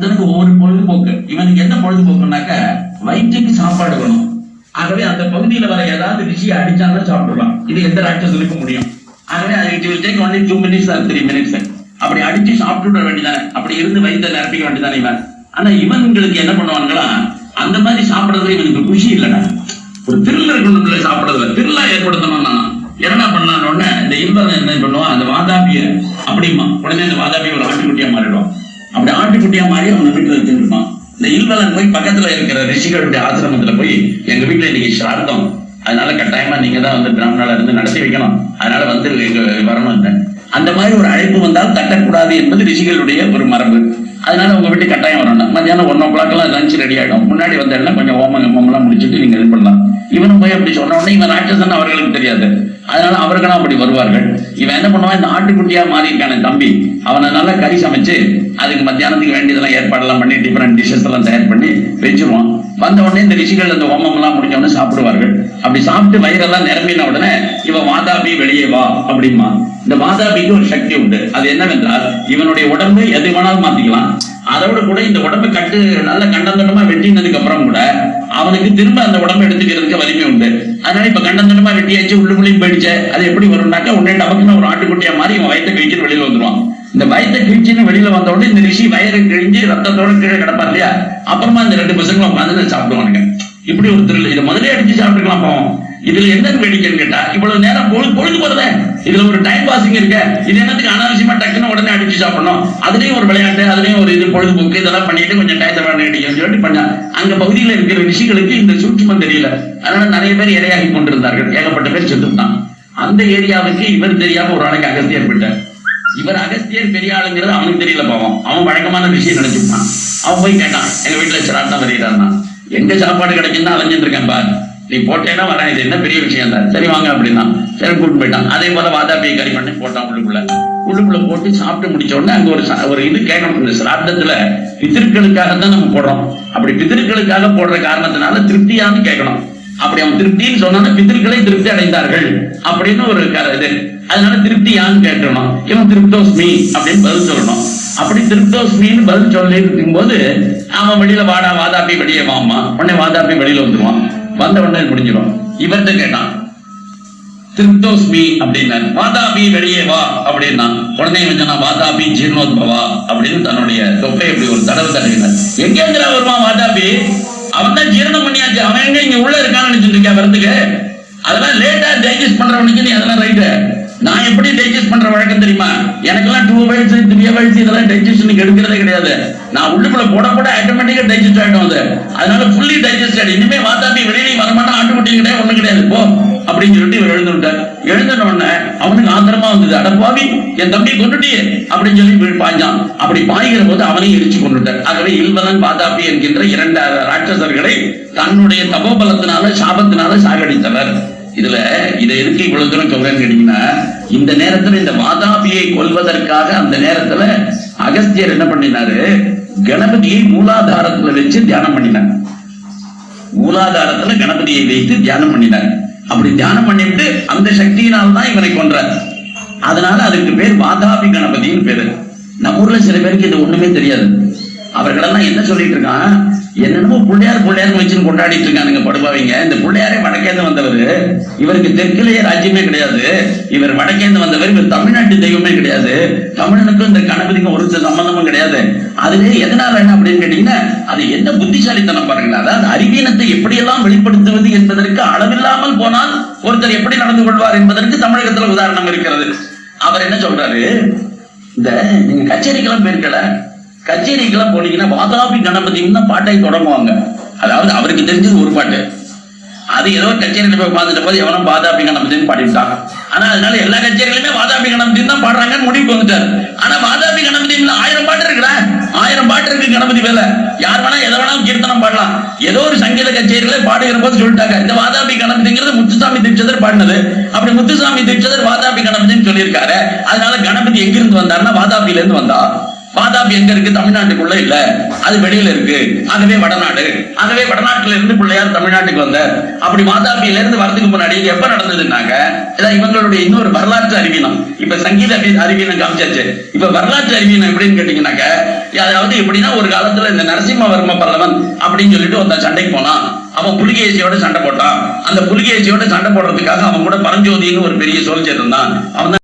இதற்கு ஒவ்வொரு பொழுதுபோக்கு. இவனுக்கு என்ன பொழுதுபோக்குனாக்க வயிற்றுக்கு சாப்பாடு வேணும். ஆகவே அந்த பகுதியில வர ஏதாவது ரிஷியை அடிச்சாலும் சாப்பிடலாம். இது எந்த ராட்சசனுக்கும் முடியும். ஆகவே அது take only two minutes or three minutes அப்படி அடிச்சு சாப்பிட்டு விட வேண்டியதானே. அப்படி இருந்து வயிற்ற நிரப்பிக்க வேண்டியதானே இவன். ஆனா இவன்களுக்கு என்ன பண்ணுவாங்களா அந்த மாதிரி சாப்பிடறதுல இவனுக்கு குஷி இல்லடா. ஒரு திருள்ள இருக்கணும் சாப்பிடறதுல திருளா ஏற்படுத்தணும்னா என்ன பண்ணலான்னு உடனே இந்த இன்பம் என்ன பண்ணுவான் அந்த வாதாபிய அப்படிமா உடனே அந்த வாதாபிய ஒரு ஆட்டுக்குட்டியா மாறிடுவான். அப்படி ஆட்டுக்குட்டியா மாதிரி அவனை வீட்டுல வச்சுட்டு இருப்பான். இந்த இல்வலன் போய் பக்கத்துல இருக்கிற ரிஷிகளுடைய ஆசிரமத்துல போய் எங்க வீட்டுல இன்னைக்கு சிரார்த்தம் அதனால கட்டாயமா நீங்க தான் வந்து பிராமணால இருந்து நடத்தி வைக்கணும். அதனால வந்து எங்க வரணும் அந்த மாதிரி ஒரு அழைப்பு வந்தால் தட்டக்கூடாது என்பது ரிஷிகளுடைய ஒரு மரபு. அதனால உங்க வீட்டு கட்டாயம் வரணும் மத்தியானம் ஒன் ஓ கிளாக் எல்லாம் லஞ்ச் ரெடி ஆகிடும் முன்னாடி வந்தேன்னா கொஞ்சம் ஓமம் எல்லாம் முடிச்சுட்டு நீங்க இது பண்ணலாம். இவனும் போய் அப்படி சொன்ன உடனே இவன் ராட்சசன் அவர்களுக்கு தெரியாது. அதனால அவர்களும் அப்படி வருவார்கள். இவன் என்ன பண்ணுவான்? இந்த ஆட்டுக்குட்டியா மாறி இருக்கான தம்பி. அவனை நல்லா கறி சமைச்சு அதுக்கு மத்தியானத்துக்கு வேண்டியதெல்லாம் ஏற்பாடெல்லாம் பண்ணி டிஃபரெண்ட் டிஷ்ஷஸ் எல்லாம் தயார் பண்ணி வச்சிருவான். வந்த உடனே இந்த ரிஷிகள் அந்த ஓமம் எல்லாம் முடிஞ்ச உடனே சாப்பிடுவார்கள். அப்படி சாப்பிட்டு வயிறெல்லாம் நிரம்பின உடனே இவன் வாதாபி வெளியே வா அப்படிமா இந்த வாதாபிக்கு ஒரு சக்தி உண்டு. அது என்னவென்றால் இவனுடைய உடம்பு எது வேணாலும் மாத்திக்கலாம். அதோட கூட இந்த உடம்பு கட்டு நல்ல கண்டந்தண்டமா வெட்டினதுக்கு அப்புறம் கூட அவனுக்கு திரும்ப அந்த உடம்பு எடுத்துக்கிறதுக்கு வலிமை உண்டு. அதனால இப்ப கண்டந்தண்டமா வெட்டியாச்சு உள்ளுக்குள்ளேயும் போயிடுச்சு. அது எப்படி வரும்னாக்கா உடனே டபக்குன்னு ஒரு ஆட்டுக்குட்டியா மாதிரி இவன் வயிற்று கழிச்சு வெளியில வந்துருவான். இந்த வயத்தை கிழிச்சுன்னு வெளியில வந்த உடனே இந்த ரிஷி வயிறு கிழிஞ்சு ரத்தத்தோட கீழே கிடப்பா இல்லையா? அப்புறமா இந்த ரெண்டு பசங்களும் உட்காந்து சாப்பிடுவானுங்க. இப்படி ஒரு திருள் இதை முதலே அடிச்சு சாப்பிட்டுக்கலாம் போவோம். இதுல என்ன வேடிக்கைன்னு கேட்டா இவ்வளவு நேரம் பொழுது பொழுது போறதே இதுல ஒரு டைம் பாசிங் இருக்க. இது என்னத்துக்கு அனாவசியமா டக்குன்னு உடனே அடிச்சு சாப்பிடணும். அதுலயும் ஒரு விளையாட்டு அதுலயும் ஒரு இது பொழுதுபோக்கு இதெல்லாம் பண்ணிட்டு கொஞ்சம் டயத்தை வேண்டிய சொல்லிட்டு பண்ண. அங்க பகுதியில் இருக்கிற ரிஷிகளுக்கு இந்த சூட்சுமம் தெரியல. அதனால நிறைய பேர் இரையாகி கொண்டிருந்தார்கள். ஏகப்பட்ட பேர் செத்துட்டான் அந்த ஏரியாவுக்கு இவர் தெரியாம ஒரு நாளைக்கு அகஸ்தியர் போயிட்டார். இவர் அகஸ்தியர் பெரிய ஆளுங்கிறது அவனுக்கு தெரியல பாவம். அவன் வழக்கமான விஷயம் நினைச்சுப்பான். அவன் போய் கேட்டான். எங்க வீட்டுல சிராட்டம் வருகிறான்னா எங்க சாப்பாடு கிடைக்குன்னா அலைஞ்சிட்டு இருக்கேன் பாரு. நீ போட்டேன்னா வரேன் இது என்ன பெரிய விஷயம் தான் சரி வாங்க அப்படின்னா சரி கூட்டு போயிட்டான். அதே போல வாதாபியை கறி பண்ணி போட்டான் உள்ளுக்குள்ள. உள்ளுக்குள்ள போட்டு சாப்பிட்டு முடிச்ச உடனே அங்க ஒரு ஒரு இது கேட்கணும். இந்த சிராப்தத்துல பித்திருக்களுக்காக தான் நம்ம போடுறோம். அப்படி பித்திருக்களுக்காக போடுற காரணத்தினால திருப்தியான்னு கேட்கணும். அப்படி அவன் திருப்தின்னு சொன்னா பித்திருக்களை திருப்தி அடைந்தார்கள் அப்படின்னு ஒரு இது. அதனால திருப்தி யான்னு கேட்கணும் இவன் திருப்தோஸ்மி அப்படின்னு பதில் சொல்லணும். அப்படி திருப்தோஸ்மின்னு பதில் சொல்லி இருக்கும்போது அவன் வெளியில வாடா வாதாப்பி வெளியே வாமா உடனே வாதாப்பி வெளியில வந்துருவான். வந்த உடனே முடிஞ்சிடும். இவர்கிட்ட கேட்டான் திருப்தோஸ்மி அப்படின்னா வாதாபி வெளியே வா அப்படின்னா உடனே இவன் வாதாபி ஜீர்ணோத்பவா அப்படின்னு தன்னுடைய தொப்பை இப்படி ஒரு தடவை தடவினார். எங்கேங்கிற வருவான் வாதாபி அவன் தான் ஜீரணம் பண்ணியாச்சு. அவன் எங்க இங்க உள்ள இருக்கான்னு நினைச்சிட்டு இருக்கா வரதுக்கு அதெல்லாம் லேட்டா டைஜஸ்ட் பண்றவனுக்கு நீ அதெல்லாம் ரைட்டு நான் எப்படி டைஜஸ்ட் பண்ற வழக்கம் தெரியுமா? எனக்கெல்லாம் டூ ஹவர்ஸ் த்ரீ ஹவர்ஸ் இதெல்லாம் டைஜஷனுக்கு எடுக்கிறதே கிடையாது. நான் உள்ளுக்குள்ள போட போட ஆட்டோமேட்டிக்கா டைஜஸ்ட் ஆயிடும் அது. அதனால ஃபுல்லி டைஜஸ்ட் ஆகிடும் இனிமே வாதாபி வெளியே வரமாட்டான் ஆட்டுக்குட்டி கிடையாது ஒண்ணும் கிடையாது. போ அப்படின்னு சொல்லிட்டு இவர் எழுந்துட்டார் எழுந்தின உடனே அவனுக்கு ஆத்திரமா வந்தது. அட பாவி என் தம்பி கொண்டுட்டியே அப்படின்னு சொல்லி பாய்ஞ்சான். அப்படி பாய்கிற போது அவனையும் எரிச்சு கொண்டுட்டார் ஆகவே இல்வதன் பாதாபி என்கின்ற இரண்டு ராட்சசர்களை தன்னுடைய தபோபலத்தினால சாபத்தினால சாகடித்தவர் இதுல இதை எதுக்கு இவ்வளவு தூரம் சொல்றேன்னு கேட்டீங்கன்னா இந்த நேரத்துல இந்த வாதாபியை கொல்வதற்காக அந்த நேரத்துல அகஸ்தியர் என்ன பண்ணினாரு? கணபதியை மூலாதாரத்துல வச்சு தியானம் பண்ணினார். மூலாதாரத்துல கணபதியை வைத்து தியானம் பண்ணினார். அப்படி தியானம் பண்ணிட்டு அந்த சக்தியினால்தான் இவனை கொன்றார். அதனால அதுக்கு பேர் வாதாபி கணபதின்னு பேரு. நம்ம ஊர்ல சில பேருக்கு இது ஒண்ணுமே தெரியாது. அவர்களெல்லாம் என்ன சொல்லிட்டு இருக்கான் என்னென்னமோ பிள்ளையார் பிள்ளையார்னு வச்சுன்னு கொண்டாடிட்டு இருக்கானுங்க படுபாவீங்க. இந்த பிள்ளையாரே வடக்கேந்து வந்தவர். இவருக்கு தெற்கிலேயே ராஜ்யமே கிடையாது. இவர் வடக்கேந்து வந்தவர் இவர் தமிழ்நாட்டு தெய்வமே கிடையாது. தமிழனுக்கும் இந்த கணபதிக்கும் ஒரு சம்பந்தமும் கிடையாது. அதுல எதனால என்ன அப்படின்னு கேட்டீங்கன்னா அது என்ன புத்திசாலித்தனம் பாருங்களேன். அதாவது அறிவீனத்தை எப்படியெல்லாம் வெளிப்படுத்துவது என்பதற்கு அளவில்லாமல் போனால் ஒருத்தர் எப்படி நடந்து கொள்வார் என்பதற்கு தமிழகத்துல உதாரணம் இருக்கிறது. அவர் என்ன சொல்றாரு? இந்த நீங்க கச்சேரிக்கெல்லாம் போயிருக்கல? கச்சேரிக்கெல்லாம் போனீங்கன்னா வாதாபி கணபதினு தான் பாட்டை தொடங்குவாங்க. அதாவது அவருக்கு தெரிஞ்சது ஒரு பாட்டு. அது ஏதோ கச்சேரியில் போய் பார்த்துட்ட போது எவனும் வாதாபி கணபதினு பாடிவிட்டாங்க ஆனா அதனால எல்லா கச்சேரியிலுமே வாதாபி கணபதினு தான் பாடுறாங்கன்னு முடிவுக்கு வந்துட்டாரு. ஆனா வாதாபி கணபதினு ஆயிரம் பாட்டு இருக்குடா. ஆயிரம் பாட்டு இருக்கு கணபதி வேலை யார் வேணா எதை வேணாலும் கீர்த்தனம் பாடலாம். ஏதோ ஒரு சங்கீத கச்சேரியில பாடுகிற போது சொல்லிட்டாங்க. இந்த வாதாபி கணபதிங்கிறது முத்துசாமி தீட்சதர் பாடினது. அப்படி முத்துசாமி தீட்சதர் வாதாபி கணபதினு சொல்லியிருக்காரு. அதனால கணபதி எங்கிருந்து வந்தாருன்னா வாதாபியில இருந்து வந்தா. பாதாபி எங்க இருக்கு? தமிழ்நாட்டுக்குள்ள இல்ல. அது வெளியில இருக்கு. ஆகவே வடநாடு. ஆகவே வடநாட்டுல இருந்து பிள்ளையார் தமிழ்நாட்டுக்கு வந்தார். அப்படி வாதாபியில இருந்து வரதுக்கு முன்னாடி எப்ப நடந்ததுனாங்க இதான் இவங்களுடைய இன்னொரு வரலாற்று அறிவீனம். இப்ப சங்கீத அறிவீனம் காமிச்சாச்சு. இப்ப வரலாற்று அறிவீனம் எப்படின்னு கேட்டீங்கன்னாக்க அதாவது எப்படின்னா ஒரு காலத்துல இந்த நரசிம்மவர்ம பல்லவன் அப்படின்னு சொல்லிட்டு ஒருத்தன் சண்டைக்கு போனான். அவன் புலிகேசியோட சண்டை போட்டான். அந்த புலிகேசியோட சண்டை போடுறதுக்காக அவன் கூட பரஞ்சோதின்னு ஒரு பெரிய சோல்ஜர் இருந்தான். அவன்